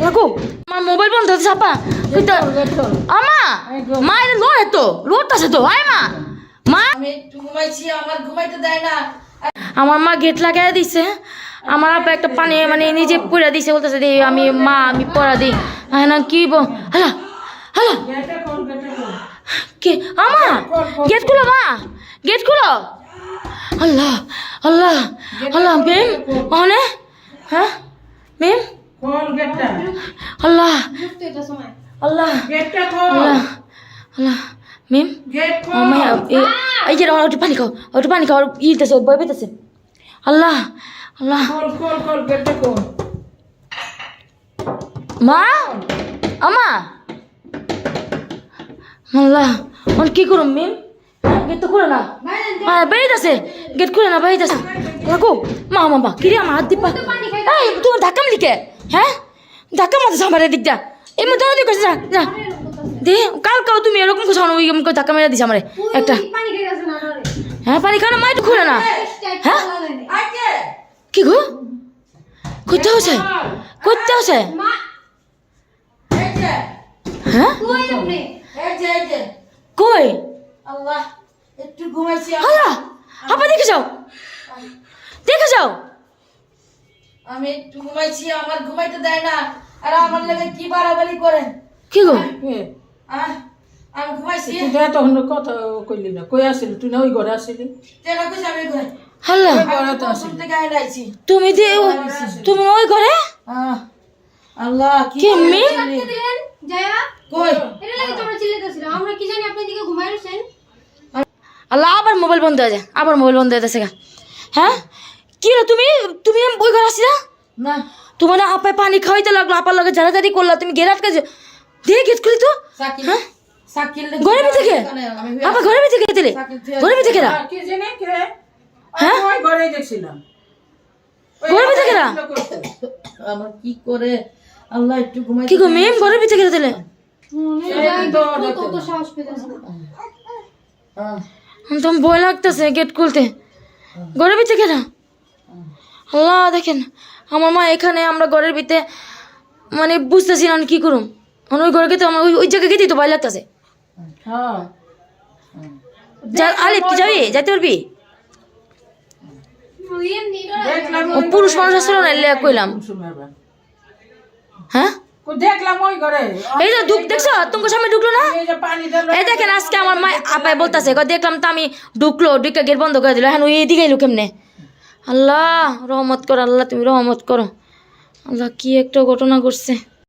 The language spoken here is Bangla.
কাকু আমার মোবাইল বন্ধ হচ্ছে আপা আমা মা এটা লোড তো লোড আছে তো আয় মা মা। আমি একটু ঘুমাইছি আমার ঘুমাইতে দেয় না। আমার মা গেট লাগাই দিছে। আমার আপা একটা পানি মানে নিজে পুরা দিছে বলতেছে দি আমি মা আমি পড়া দিই। হ্যাঁ না কি হ্যালো হ্যালো কে আমা গেট খুলো মা গেট খুলো। আল্লাহ আল্লাহ আল্লাহ মেম মানে হ্যাঁ মেম। খোল গেটটা। আল্লাহ। আল্লাহ। গেটটা খোল। আল্লাহ। আল্লাহ। মেম? গেট ও মায়া এই এই যে একটু পানি খাও। একটু পানি খাও। ইতেছে ভয় পেতেছে। আল্লাহ। আল্লাহ। খোল খোল খোল গেটটা খোল। মা? আমা? আল্লাহ। অন কি করুম মিম? গেট তো খুলে না। হ্যাঁ বেরিয়েছে। গেট খুলে না বেরিয়েছে। কাকু মা মা মা কিরে আমার হাত দিবা এই তুমি ধাক্কা মারি কে? হ্যাঁ? ধাক্কা মারতে আমার দিকটা এমনি দৌড়াদি করছে যা যা। দে তুমি এরকম কিছু ওই ধাক্কা মেরে দিছে আমারে। একটা। হ্যাঁ পানি খাও না মা খুলে না। হ্যাঁ? কি? গো? করতে হচ্ছে? করতে হচ্ছে? হ্যাঁ? কই আল্লাহ একটু ঘুমাইছি। আপা দেখে যাও। দেখে যাও। আমি একটু ঘুমাইছি আমার ঘুমাইতে দেয় না। আর আমার লাগে কি বাড়াবাড়ি করে? কি গো? কে আমি ঘুমাইছি। তুই তো তখন কথা কইলি না। কই আসিলি? তুই না ওই ঘরে আসিলি? তেরা কইছে আমি ঘরে তো আমি থেকে আইলে আইছি তুমি যে তুমি ওই ঘরে? আল্লাহ কি কে জয়া। কই? এটা লাগে তোমরা চিল্লাতেছিল আমরা কি জানি আপনি দিকে ঘুমাই রয়েছেন আল্লাহ আবার মোবাইল বন্ধ হয়ে যায়। আবার মোবাইল বন্ধ হয়ে যাচ্ছে গা। হ্যাঁ? কি তুমি? তুমি ওই ঘরে আসি না? না। তোমার না আপায় পানি খাওয়াইতে লাগল আপার লগে জারাজারি করলা তুমি গেট আটকে যে- গেট খুলি তো। হ্যাঁ? সাকিল ঘরে ভিতরে কে? আমি আপা ঘরে ভিতরে কে দিলে ঘরে ভিতরে কেরা? আর কি জানি কে? হ্যাঁ? আমি ওই ঘরে দেখছিলাম ঘরে ভিতরে কেরা? ছিল আমার কি করে? আল্লাহ একটু ঘুমাই কি গো মেম ঘরে ভিতরে কে দিলে? এই দৌড় কত দেখতে। সাহস পেতেছে তুমি ভয় লাগতেছে গেট খুলতে। ঘরের ভিতরে কেনা আল্লাহ দেখেন আমার মা এখানে আমরা ঘরের ভিতরে মানে বুঝতেছি না কি করুম। মানে ওই ঘরে গেতে আমার ওই জায়গায় গেতেই তো ভয় লাগতেছে হ্যাঁ। যা আলে তুই যাবি? যাইতে পারবি? পুরুষ মানুষ আসলে না লে কইলাম। হ্যাঁ? দেখলাম ওই ঘরে। এই তো ঢুক দেখছ? তোমার সামনে ঢুকলো না? এই যে দেখেন আজকে আমার মা আপায় বলতেছে দেখলাম তো আমি ঢুকলো ঢুকে গেট বন্ধ করে দিল। হ্যাঁ ওই এদিকে এলো কেমনে? আল্লাহ রহমত করো আল্লাহ তুমি রহমত করো। আল্লাহ কি একটা ঘটনা ঘটছে।